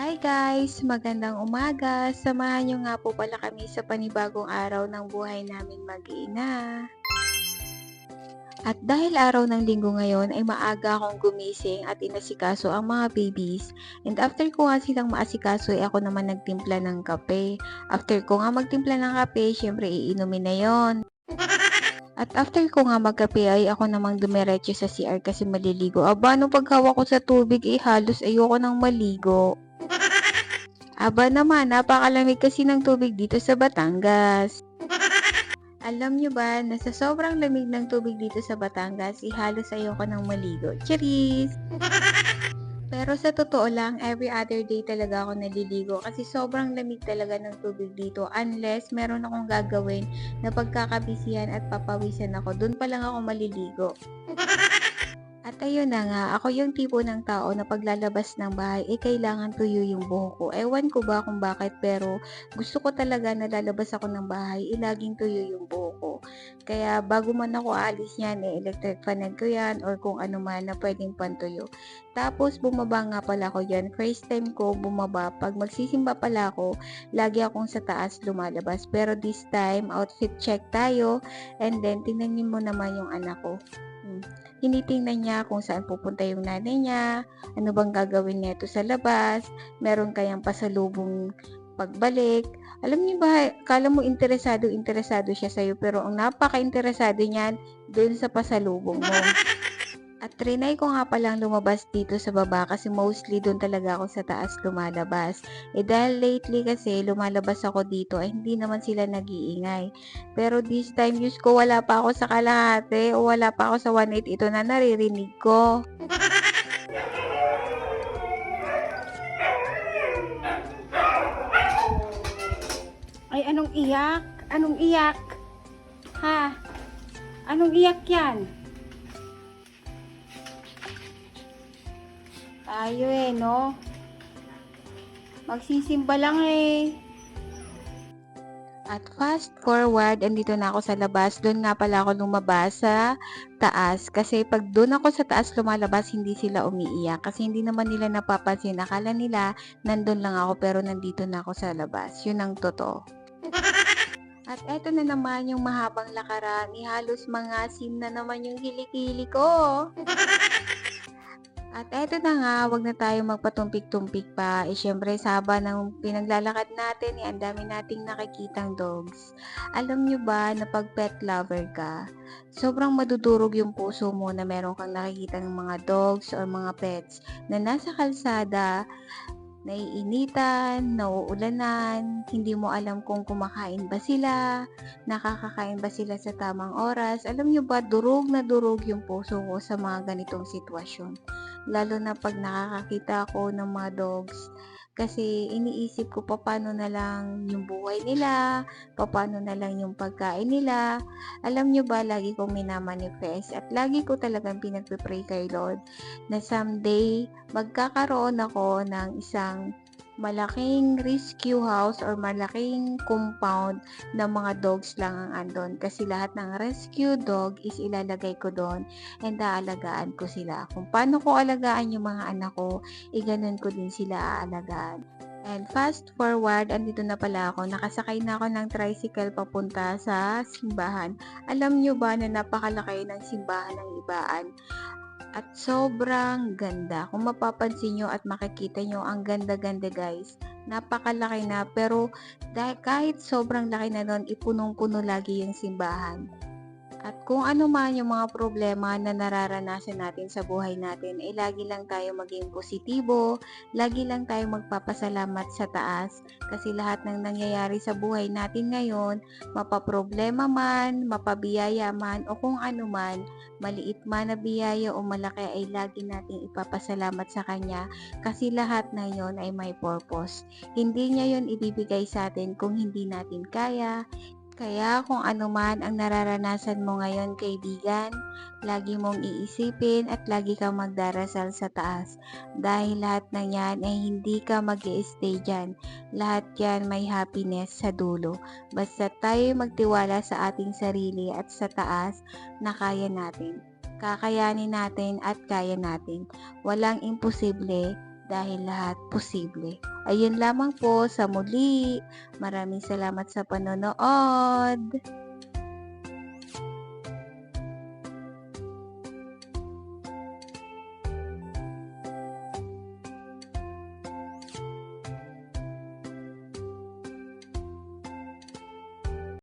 Hi guys! Magandang umaga! Samahan niyo nga po pala kami sa panibagong araw ng buhay namin mag-iina. At dahil araw ng linggo ngayon ay maaga akong gumising at inasikaso ang mga babies. And after ko nga silang maasikaso ay ako naman nagtimpla ng kape. After ko nga magtimpla ng kape, syempre iinumin na yon. At after ko nga magkape ay ako namang dumiretso sa CR kasi maliligo. Aba, nung paghawak ko sa tubig eh halos ayoko nang maligo. Aba naman, napakalamig kasi ng tubig dito sa Batangas. Alam nyo ba na sa sobrang lamig ng tubig dito sa Batangas, eh, halos ayoko nang maligo. Cheers! Pero sa totoo lang, every other day talaga ako naliligo kasi sobrang lamig talaga ng tubig dito unless meron akong gagawin na pagkakabisihan at papawisan ako. Doon pa lang ako maliligo. At ayun na nga, ako yung tipo ng tao na paglalabas ng bahay, eh kailangan tuyo yung buhok ko. Ewan ko ba kung bakit, pero gusto ko talaga na lalabas ako ng bahay, eh laging tuyo yung buhok ko. Kaya bago man ako aalis yan, eh electric fanan ko yan, or kung ano man na pwedeng pantuyo. Tapos bumaba nga pala ako yan, first time ko bumaba, pag magsisimba pala ako, lagi akong sa taas lumalabas. Pero this time, outfit check tayo, and then tingnan niyo mo naman yung anak ko. Tinitingnan niya kung saan pupunta yung nanay niya, ano bang gagawin niya ito sa labas, meron kayang pasalubong pagbalik. Alam niyo ba, kala mo interesado, interesado siya sa'yo, pero ang napaka-interesado niyan, dun sa pasalubong mo. At trinay ko nga palang lumabas dito sa baba kasi mostly doon talaga ako sa taas lumalabas. Eh dahil lately kasi lumalabas ako dito ay hindi naman sila nag-iingay. Pero this time news ko wala pa ako sa kalahati o wala pa ako sa 1.8 ito na naririnig ko. Ay, anong iyak? Anong iyak? Ha? Anong iyak yan? Tayo eh, no? Magsisimba lang eh. At fast forward, andito na ako sa labas. Doon nga pala ako lumabas sa taas. Kasi pag doon ako sa taas lumalabas, hindi sila umiiyak. Kasi hindi naman nila napapansin. Akala nila, nandun lang ako pero nandito na ako sa labas. Yun ang totoo. At eto na naman yung mahabang lakaran. Ni halos mga sim na naman yung hilikili ko. At eto na nga, wag na tayo magpatumpik-tumpik pa. Eh, syempre, sa haba ng pinaglalakad natin, eh, ang dami nating nakikitang dogs. Alam nyo ba na pag pet lover ka, sobrang madudurog yung puso mo na meron kang nakikita ng mga dogs or mga pets na nasa kalsada, naiinitan, nauulanan, hindi mo alam kung kumakain ba sila, nakakakain ba sila sa tamang oras. Alam nyo ba, durog na durog yung puso ko sa mga ganitong sitwasyon. Lalo na pag nakakakita ako ng mga dogs. Kasi iniisip ko pa paano na lang yung buhay nila, paano na lang yung pagkain nila. Alam nyo ba, lagi kong minamanifest at lagi ko talagang pinagpipray kay Lord na someday magkakaroon ako ng isang malaking rescue house or malaking compound na mga dogs lang ang andon. Kasi lahat ng rescue dog is ilalagay ko doon and aalagaan ko sila. Kung paano ko alagaan yung mga anak ko, ganun ko din sila aalagaan. And fast forward, andito na pala ako. Nakasakay na ako ng tricycle papunta sa simbahan. Alam nyo ba na napakalaki ng simbahan ng ibaan? At sobrang ganda. Kung mapapansin nyo at makikita nyo, ang ganda-ganda guys. Napakalaki na. Pero kahit sobrang laki na nun, ipunong-puno lagi yung simbahan. At kung ano man yung mga problema na nararanasan natin sa buhay natin, ay lagi lang tayo maging positibo, lagi lang tayo magpapasalamat sa taas kasi lahat ng nangyayari sa buhay natin ngayon, mapaproblema man, mapabiyaya man o kung ano man, maliit man na biyaya o malaki ay lagi nating ipapasalamat sa Kanya kasi lahat na yon ay may purpose. Hindi niya yon ibibigay sa atin kung hindi natin kaya, kaya kung ano man ang nararanasan mo ngayon kaibigan, lagi mong iisipin at lagi kang magdarasal sa taas. Dahil lahat ng yan ay hindi ka mag stay dyan. Lahat yan may happiness sa dulo. Basta tayo magtiwala sa ating sarili at sa taas na kaya natin. Kakayanin natin at kaya natin. Walang imposible dahil lahat posible. Ayun lamang po sa muli. Maraming salamat sa panonood.